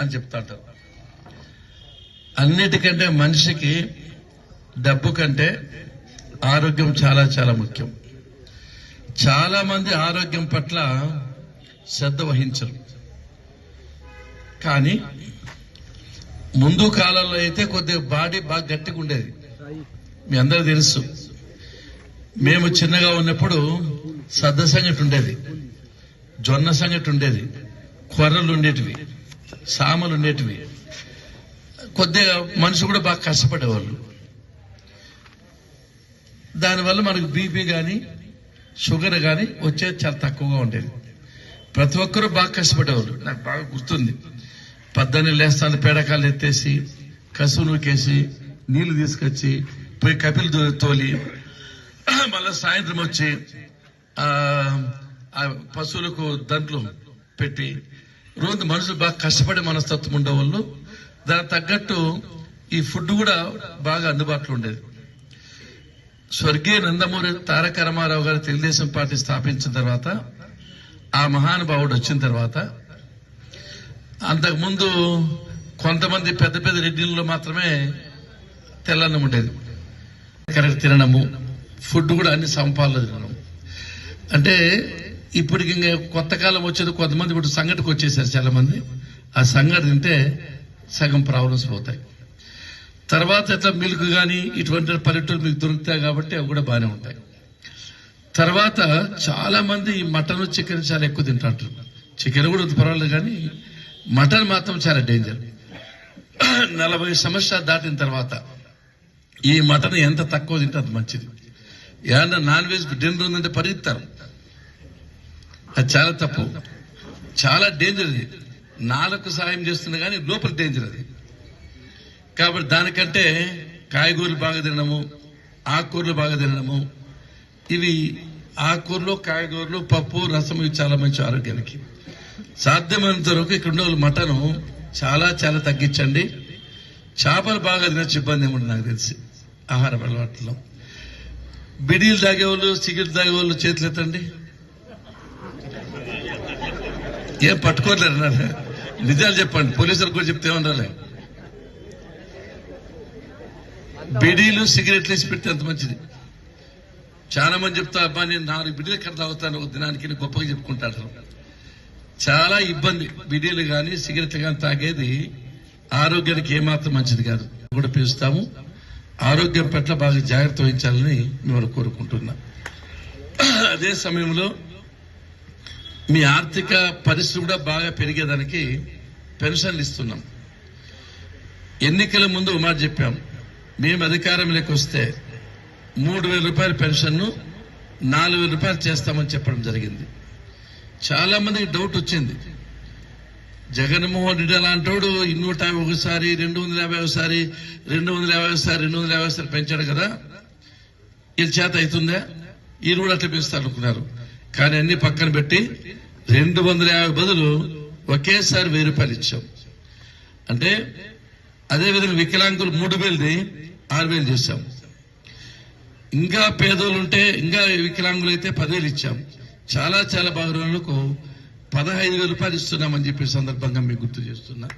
అని చెప్తాంటారు అన్నిటికంటే మనిషికి డబ్బు కంటే ఆరోగ్యం చాలా చాలా ముఖ్యం. చాలా మంది ఆరోగ్యం పట్ల శ్రద్ధ వహించరు. కానీ ముందు కాలంలో అయితే కొద్దిగా బాడీ బాగా గట్టిగా ఉండేది. మీ అందరూ తెలుసు. మేము చిన్నగా ఉన్నప్పుడు సద్ద సంగటి ఉండేది. జొన్న సంగటి ఉండేది. కొర్రలు ఉండేటివి. సామలు ఉండేటివి. కొద్దిగా మనిషి కూడా బాగా కష్టపడేవాళ్ళు. దానివల్ల మనకు బీపీ కానీ షుగర్ కానీ వచ్చేది చాలా తక్కువగా ఉండేది. ప్రతి ఒక్కరూ బాగా కష్టపడేవాళ్ళు. నాకు బాగా గుర్తుంది. పద్దెని లేస్తాను పేడకాలు ఎత్తేసి కసువు నూకేసి నీళ్ళు తీసుకొచ్చి పోయి కపిలు తోలి మళ్ళీ సాయంత్రం వచ్చి ఆ పశువులకు దంట్లు పెట్టి రోజు మనుషులు బాగా కష్టపడే మనస్తత్వం ఉండేవాళ్ళు. దానికి తగ్గట్టు ఈ ఫుడ్ కూడా బాగా అందుబాటులో ఉండేది. స్వర్గీయ నందమూరి తారక రామారావు గారు తెలుగుదేశం పార్టీ స్థాపించిన తర్వాత ఆ మహానుభావుడు వచ్చిన తర్వాత అంతకుముందు కొంతమంది పెద్ద పెద్ద రెడ్డిల్లో మాత్రమే తెల్లన్నం ఉండేది. కరెక్ట్ తినడము. ఫుడ్ కూడా అన్ని సమపాల్లో తినడం అంటే ఇప్పటికి ఇంకా కొత్త కాలం వచ్చేది కొంతమంది ఇప్పుడు సంగటికి వచ్చేసారు చాలా మంది ఆ సంగటి తింటే సగం ప్రాబ్లమ్స్ పోతాయి. తర్వాత ఇట్లా మిల్క్ కానీ ఇటువంటి పల్లెటూరు మీకు దొరుకుతాయి కాబట్టి అవి కూడా బాగానే ఉంటాయి. తర్వాత చాలా మంది ఈ మటన్ చికెన్ చాలా ఎక్కువ తింటారు చికెన్ కూడా పర్వాలేదు కానీ మటన్ మాత్రం చాలా డేంజర్. నలభై సంవత్సరాలు దాటిన తర్వాత ఈ మటన్ ఎంత తక్కువ తింటే అంత మంచిది. ఏమన్నా నాన్ వెజ్ డిన్నర్ ఉందంటే పరిగెత్తారు. అది చాలా తప్పు. చాలా డేంజర్ అది. నాలుగు సాయం చేస్తుంది కానీ లోపల డేంజర్ అది. కాబట్టి దానికంటే కాయగూరలు బాగా తినడము ఆకుకూరలు బాగా తినడము ఇవి ఆకుకూరలు కాయగూరలు పప్పు రసం ఇవి చాలా మంచి ఆరోగ్యానికి. సాధ్యమైనంత వరకు ఇక్కడ ఉండే మటను చాలా చాలా తగ్గించండి. చేపలు బాగా తినచ్చు ఇబ్బంది ఏముంది నాకు తెలిసి. ఆహార అలవాట్లో బిడీలు తాగేవాళ్ళు సిగరెట్ తాగేవాళ్ళు చేతులు ఎత్తండి. ఏం పట్టుకోలేరు నన్ను. నిజాలు చెప్పండి పోలీసులు కూడా చెప్తే ఉండాలి బిడీలు సిగరెట్లు వేసి పెడితే అంత మంచిది. చాలా మంది చెప్తా అబ్బా నేను నాలుగు బిడీలు ఎక్కడ తాగుతాను ఒక దినానికి గొప్పగా చెప్పుకుంటారు. చాలా ఇబ్బంది. బిడీలు కానీ సిగరెట్లు కానీ తాగేది ఆరోగ్యానికి ఏమాత్రం మంచిది కాదు. కూడా పిలుస్తాము. ఆరోగ్యం పట్ల బాగా జాగ్రత్త వహించాలని మిమ్మల్ని కోరుకుంటున్నా. అదే సమయంలో మీ ఆర్థిక పరిస్థితి కూడా బాగా పెరిగేదానికి పెన్షన్లు ఇస్తున్నాం. ఎన్నికల ముందు ఒక మాట చెప్పాం. మేము అధికారంలోకి వస్తే మూడు వేల రూపాయల పెన్షన్ను నాలుగు వేల రూపాయలు చేస్తామని చెప్పడం జరిగింది. చాలా మందికి డౌట్ వచ్చింది. జగన్మోహన్ రెడ్డి అలాంటోడు ఇన్నూట యాభై ఒకసారి రెండు వందల యాభై ఒకసారి రెండు వందల యాభై ఒకసారి రెండు వందల యాభై ఒకసారి పెంచాడు కదా? వీళ్ళ చేత అవుతుందా? ఈయన కూడా అట్లా పెంచుతారు అనుకున్నారు. కానీ అన్ని పక్కన పెట్టి రెండు వందల యాభై బదులు ఒకేసారి వెయ్యి రూపాయలు ఇచ్చాం. అంటే అదేవిధంగా వికలాంగులు మూడు వేలది ఆరు వేలు చేశాం. ఇంకా పేదోళ్ళు ఉంటే ఇంకా వికలాంగులు అయితే పదివేలు ఇచ్చాం. చాలా చాలా బాగా పదహైదు వేల రూపాయలు ఇస్తున్నామని చెప్పే సందర్భంగా మీకు గుర్తు చేస్తున్నా.